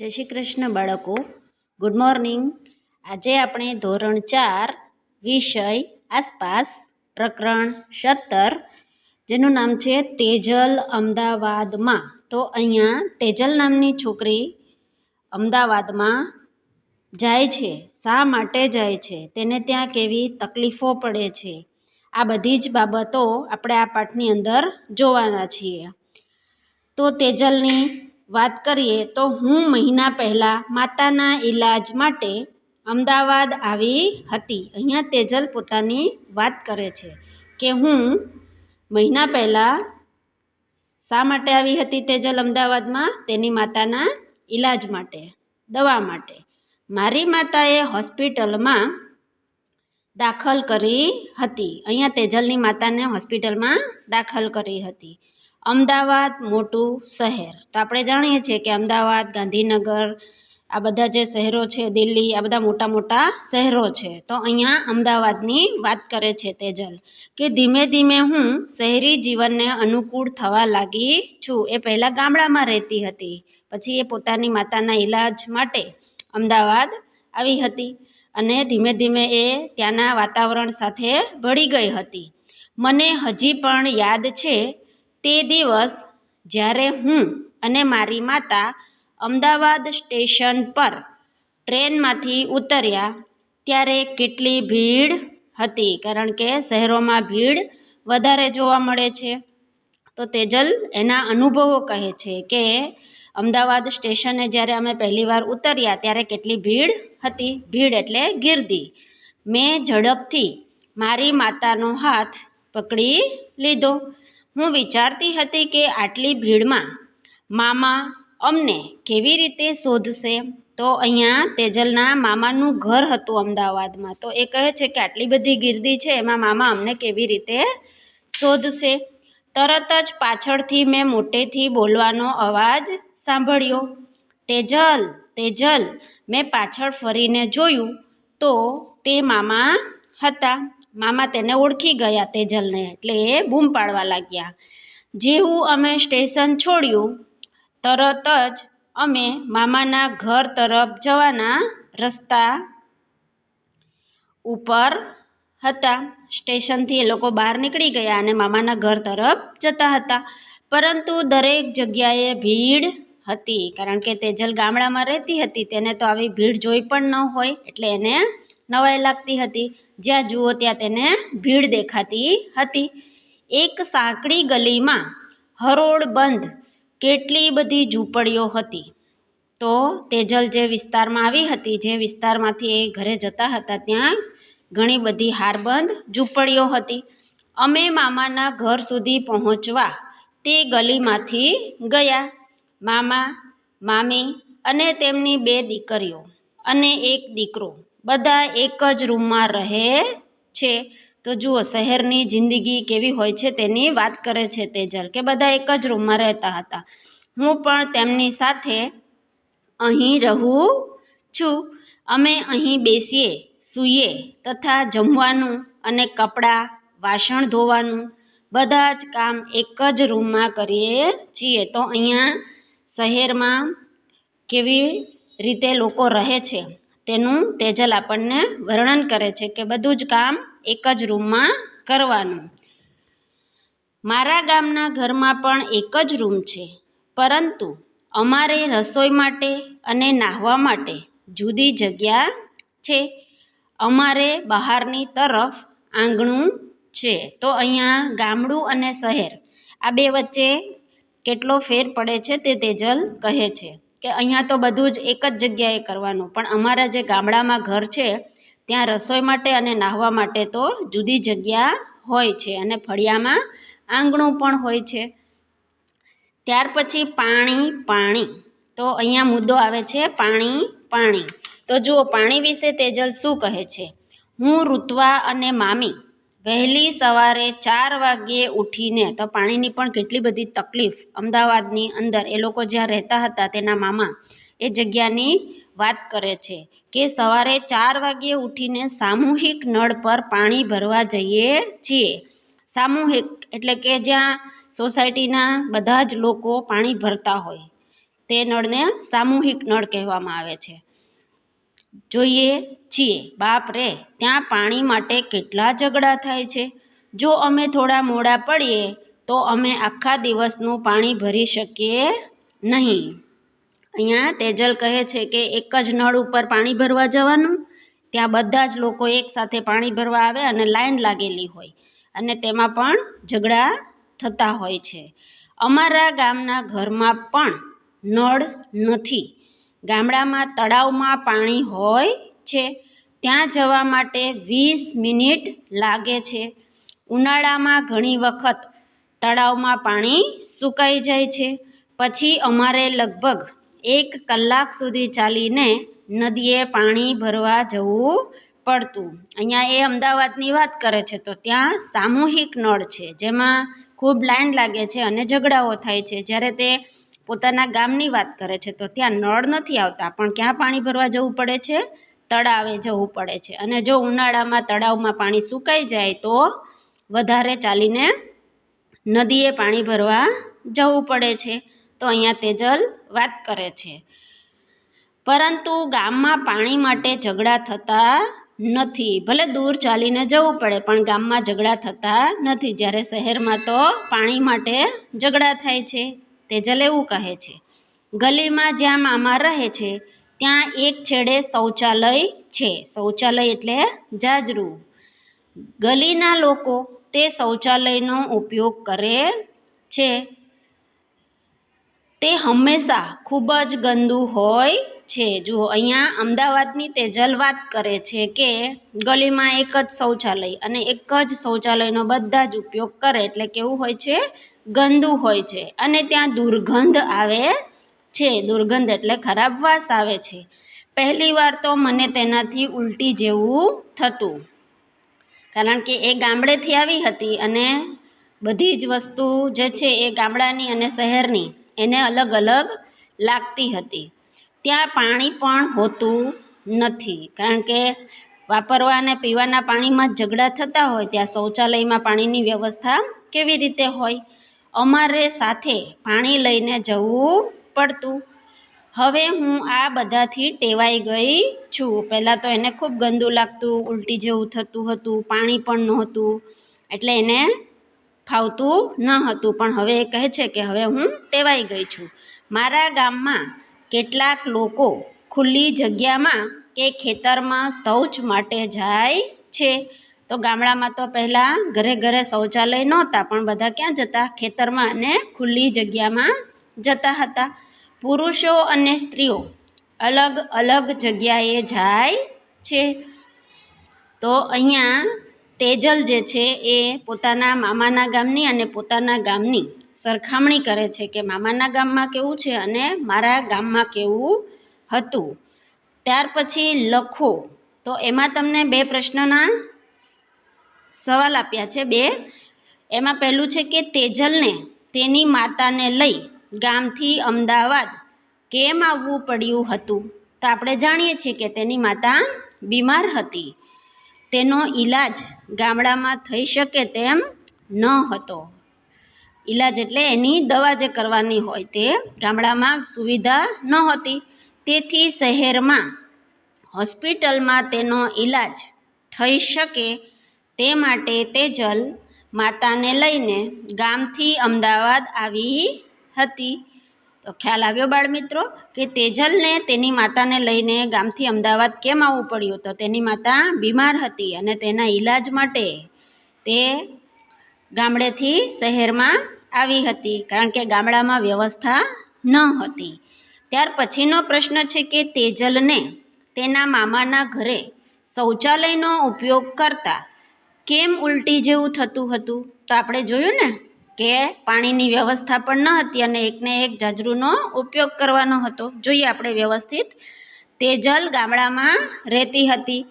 જય શ્રી કૃષ્ણ બાળકો. Good morning આજે આપણે ધોરણ ચાર, વિષય, આસપાસ, પ્રકરણ સત્તર, જેનું નામ છે તેજલ અમદાવાદમાં. તો અહીંયા તેજલ નામની છોકરી અમદાવાદમાં જાય છે. શા માટે જાય છે? તેને ત્યાં કેવી તકલીફો પડે છે? આ બધી જ બાબતો આપણે આ પાઠની અંદર જોવાના છીએ. તો તેજલની વાત કરીએ તો હું મહિના પહેલાં માતાના ઈલાજ માટે અમદાવાદ આવી હતી. અહીંયા તેજલ પોતાની વાત કરે છે કે હું મહિના પહેલાં શા માટે આવી હતી તેજલ અમદાવાદમાં? તેની માતાના ઈલાજ માટે, દવા માટે. મારી માતાએ હોસ્પિટલમાં દાખલ કરી હતી. અહીંયા તેજલની માતાને હોસ્પિટલમાં દાખલ કરી હતી. અમદાવાદ મોટું શહેર. તો આપણે જાણીએ છીએ કે અમદાવાદ, ગાંધીનગર, આ બધા જે શહેરો છે, દિલ્હી, આ બધા મોટા મોટા શહેરો છે. તો અહીંયા અમદાવાદની વાત કરે છે તેજલ કે ધીમે ધીમે હું શહેરી જીવનને અનુકૂળ થવા લાગી છું. એ પહેલાં ગામડામાં રહેતી હતી. પછી એ પોતાની માતાના ઈલાજ માટે અમદાવાદ આવી હતી અને ધીમે ધીમે એ ત્યાંના વાતાવરણ સાથે ભળી ગઈ હતી. મને હજી પણ યાદ છે તે દિવસ જ્યારે હું અને મારી માતા અમદાવાદ સ્ટેશન પર ટ્રેનમાંથી ઉતર્યા ત્યારે કેટલી ભીડ હતી. કારણ કે શહેરોમાં ભીડ વધારે જોવા મળે છે. તો તેજલ એના અનુભવો કહે છે કે અમદાવાદ સ્ટેશને જ્યારે અમે પહેલીવાર ઉતર્યા ત્યારે કેટલી ભીડ હતી. ભીડ એટલે ગીર્દી. મેં ઝડપથી મારી માતાનો હાથ પકડી લીધો. હું વિચારતી હતી કે આટલી ભીડમાં મામા અમને કેવી રીતે શોધશે? તો અહીંયા તેજલના મામાનું ઘર હતું અમદાવાદમાં. તો એ કહે છે કે આટલી બધી ગીર્દી છે, એમાં મામા અમને કેવી રીતે શોધશે? તરત જ પાછળથી મેં મોટેથી બોલવાનો અવાજ સાંભળ્યો. તેજલ તેજલ, મેં પાછળ ફરીને જોયું તો તે મામા હતા. મામા તેને ઓળખી ગયા તેજલને એટલે એ બૂમ પાડવા લાગ્યા. જેવું અમે સ્ટેશન છોડ્યું, તરત જ અમે મામાના ઘર તરફ જવાના રસ્તા ઉપર હતા. સ્ટેશનથી એ લોકો બહાર નીકળી ગયા અને મામાના ઘર તરફ જતા હતા. પરંતુ દરેક જગ્યાએ ભીડ હતી, કારણ કે તેજલ ગામડામાં રહેતી હતી, તેને તો આવી ભીડ જોઈ પણ ન હોય, એટલે એને નવાઈ લાગતી હતી. જ્યાં જુઓ ત્યાં તેને ભીડ દેખાતી હતી. એક સાંકડી ગલીમાં હરોળ બંધ કેટલી બધી ઝૂંપડીઓ હતી. તો તેજલ જે વિસ્તારમાં આવી હતી, જે વિસ્તારમાંથી એ ઘરે જતા હતા, ત્યાં ઘણી બધી હારબંધ ઝૂંપડીઓ હતી. અમે મામાના ઘર સુધી પહોંચવા તે ગલીમાંથી ગયા. મામા, મામી અને તેમની બે દીકરીઓ અને એક દીકરો બધા એક જ રૂમમાં રહે છે. તો જુઓ, શહેરની જિંદગી કેવી હોય છે તેની વાત કરે છે તેજલ કે બધા એક જ રૂમમાં રહેતા હતા. હું પણ તેમની સાથે અહીં રહું છું. અમે અહીં બેસીએ, સૂઈએ તથા જમવાનું અને કપડાં વાસણ ધોવાનું, બધા જ કામ એક જ રૂમમાં કરીએ છીએ. તો અહીંયા શહેરમાં કેવી રીતે લોકો રહે છે? તેનું તેજલ આપણને વર્ણન કરે છે કે બધું જ કામ એક જ રૂમમાં કરવાનું. મારા ગામના ઘરમાં પણ એક જ રૂમ છે. પરંતુ અમારે રસોઈ માટે અને નાહવા માટે જુદી જગ્યા છે. અમારે બહારની તરફ આંગણું છે. તો અહીંયા ગામડું અને શહેર આ બે વચ્ચે કેટલો ફેર પડે છે તે તેજલ કહે છે. કે અહીંયા તો બધું જ એક જ જગ્યાએ કરવાનું. પણ અમારા જે ગામડામાં ઘર છે, ત્યાં રસોઈ માટે અને નાહવા માટે તો જુદી જગ્યા હોય છે અને ફળિયામાં આંગણું પણ હોય છે. ત્યાર પછી પાણી પાણી. તો અહીંયા મુદ્દો આવે છે પાણી પાણી. તો જુઓ, પાણી વિશે તેજલ શું કહે છે? હું ઋત્વા અને મામી વહેલી સવારે ચાર વાગ્યે ઉઠીને, તો પાણીની પણ કેટલી બધી તકલીફ અમદાવાદની અંદર. એ લોકો જ્યાં રહેતા હતા, તેના મામા એ જગ્યાની વાત કરે છે કે સવારે ચાર વાગ્યે ઉઠીને સામૂહિક નળ પર પાણી ભરવા જઈએ છીએ. સામૂહિક એટલે કે જ્યાં સોસાયટીના બધા જ લોકો પાણી ભરતા હોય. તે નળને સામૂહિક નળ કહેવામાં આવે છે. જોઈએ છીએ. બાપ રે, ત્યાં પાણી માટે કેટલા ઝઘડા થાય છે? જો અમે થોડા મોડા પડીએ, તો અમે આખા દિવસનું પાણી ભરી શકીએ નહીં. અહીંયા તેજલ કહે છે કે એક જ નળ ઉપર પાણી ભરવા જવાનું? ત્યાં બધા જ લોકો એકસાથે પાણી ભરવા આવે અને લાઈન લાગેલી હોય અને તેમાં પણ ઝઘડા થતા હોય છે. અમારા ગામના ઘરમાં પણ નળ નથી. ગામડામાં તળાવમાં પાણી હોય છે, ત્યાં જવા માટે વીસ મિનિટ લાગે છે. ઉનાળામાં ઘણી વખત તળાવમાં પાણી સુકાઈ જાય છે. પછી અમારે લગભગ એક કલાક સુધી ચાલીને નદીએ પાણી ભરવા જવું પડતું. અહીંયા એ અમદાવાદની વાત કરે છે તો ત્યાં સામૂહિક નળ છે, જેમાં ખૂબ લાઈન લાગે છે અને ઝઘડાઓ થાય છે. જ્યારે તે પોતાના ગામની વાત કરે છે, તો ત્યાં નળ નથી આવતા, પણ ક્યાં પાણી ભરવા જવું પડે છે? તળાવે જવું પડે છે. અને જો ઉનાળામાં તળાવમાં પાણી સુકાઈ જાય, તો વધારે ચાલીને નદીએ પાણી ભરવા જવું પડે છે. તો અહીંયા તેજલ વાત કરે છે. પરંતુ ગામમાં પાણી માટે ઝઘડા થતા નથી. ભલે દૂર ચાલીને જવું પડે, પણ ગામમાં ઝઘડા થતા નથી. જ્યારે શહેરમાં તો પાણી માટે ઝઘડા થાય છે. તેજલ એવું કહે છે. ગલીમાં જ્યાં મામા રહે છે, ત્યાં એક છેડે શૌચાલય છે. શૌચાલય એટલે જાજરૂ. ગલીના લોકો તે શૌચાલયનો ઉપયોગ કરે છે. તે હંમેશા ખૂબ જ ગંદુ હોય છે. જુઓ અહીંયા અમદાવાદની તેજલ વાત કરે છે કે ગલીમાં એક જ શૌચાલય અને એક જ શૌચાલયનો બધા જ ઉપયોગ કરે, એટલે કેવું હોય છે? ગંદુ હોય છે અને ત્યાં દુર્ગંધ આવે છે. દુર્ગંધ એટલે ખરાબ વાસ આવે છે. પહેલી વાર તો મને તેનાથી ઉલટી જેવું થતું. કારણ કે એ ગામડેથી આવી હતી અને બધી જ વસ્તુ જે છે એ ગામડાની અને શહેરની એને અલગ અલગ લાગતી હતી. ત્યાં પાણી પણ હોતું નથી. કારણ કે વાપરવા અને પીવાના પાણીમાં ઝઘડા થતા હોય. ત્યાં શૌચાલયમાં પાણીની વ્યવસ્થા કેવી રીતે હોય? અમારે સાથે પાણી લઈને જવું પડતું. હવે હું આ બધાથી ટેવાઈ ગઈ છું. પહેલાં તો એને ખૂબ ગંદુ લાગતું, ઉલટી જેવું થતું હતું, પાણી પણ નહોતું, એટલે એને ફાવતું ન હતું. પણ હવે એ કહે છે કે હવે હું ટેવાઈ ગઈ છું. મારા ગામમાં કેટલાક લોકો ખુલ્લી જગ્યામાં કે ખેતરમાં શૌચ માટે જાય છે. તો ગામડામાં તો પહેલાં ઘરે ઘરે શૌચાલય નહોતા, પણ બધા ક્યાં જતા? ખેતરમાં અને ખુલ્લી જગ્યામાં જતા હતા. પુરુષો અને સ્ત્રીઓ અલગ અલગ જગ્યાએ જાય છે. તો અહીંયા તેજલ જે છે એ પોતાના મામાના ગામની અને પોતાના ગામની સરખામણી કરે છે કે મામાના ગામમાં કેવું છે અને મારા ગામમાં કેવું હતું. ત્યાર પછી લખો. તો એમાં તમને બે પ્રશ્નના સવાલ આપ્યા છે બે. એમાં પહેલું છે કે તેજલને તેની માતાને લઈ ગામથી અમદાવાદ કેમ આવવું પડ્યું હતું? તો આપણે જાણીએ છીએ કે તેની માતા બીમાર હતી. તેનો ઈલાજ ગામડામાં થઈ શકે તેમ ન હતો. ઈલાજ એટલે એની દવા જે કરવાની હોય તે ગામડામાં સુવિધા નહોતી તેથી શહેરમાં હોસ્પિટલમાં તેનો ઈલાજ થઈ શકે તે માટે તેજલ માતાને લઈને ગામથી અમદાવાદ આવી હતી. તો ખ્યાલ આવ્યો બાળમિત્રો કે તેજલને તેની માતાને લઈને ગામથી અમદાવાદ કેમ આવવું પડ્યું? તો તેની માતા બીમાર હતી અને તેના ઈલાજ માટે તે ગામડેથી શહેરમાં આવી હતી, કારણ કે ગામડામાં વ્યવસ્થા ન હતી. ત્યાર પછીનો પ્રશ્ન છે કે તેજલને તેના મામાના ઘરે શૌચાલયનો ઉપયોગ કરતા કેમ ઉલટી જેવું થતું હતું? તો આપણે જોયું ને કે પાણીની વ્યવસ્થા પણ ન હતી અને એકને એક જાજરૂનો ઉપયોગ કરવાનો હતો. જોઈએ આપણે વ્યવસ્થિત. તેજલ ગામડામાં રહેતી હતી.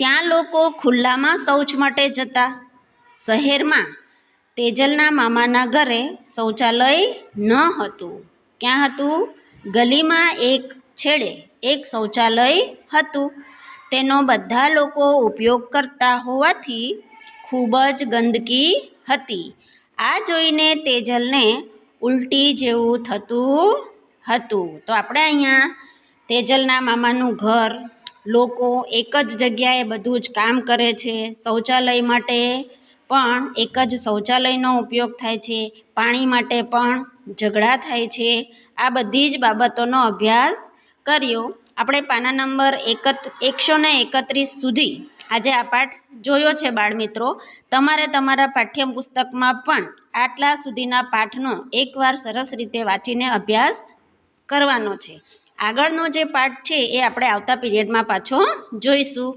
ત્યાં લોકો ખુલ્લામાં શૌચ માટે જતા. શહેરમાં તેજલના મામાના ઘરે શૌચાલય ન હતું. ક્યાં હતું? ગલીમાં એક છેડે એક શૌચાલય હતું. તેનો બધા લોકો ઉપયોગ કરતા હોવાથી ખૂબ જ ગંદકી હતી. આ જોઈને તેજલને ઉલટી જેવું થતું હતું. તો આપણે અહીંયા તેજલના મામાનું ઘર, લોકો એક જ જગ્યાએ બધું જ કામ કરે છે. શૌચાલય માટે પણ એક જ શૌચાલયનો ઉપયોગ થાય છે. પાણી માટે પણ ઝઘડા થાય છે. આ બધી જ બાબતોનો અભ્યાસ કર્યો. આપણે પાના નંબર એકત, એકસો ને એકત્રીસ સુધી આજે આ પાઠ જોયો છે બાળમિત્રો. તમારે તમારા પાઠ્યપુસ્તકમાં પણ આટલા સુધીના પાઠનો એકવાર સરસ રીતે વાંચીને અભ્યાસ કરવાનો છે. આગળનો જે પાઠ છે એ આપણે આવતા પીરિયડમાં પાછો જોઈશું.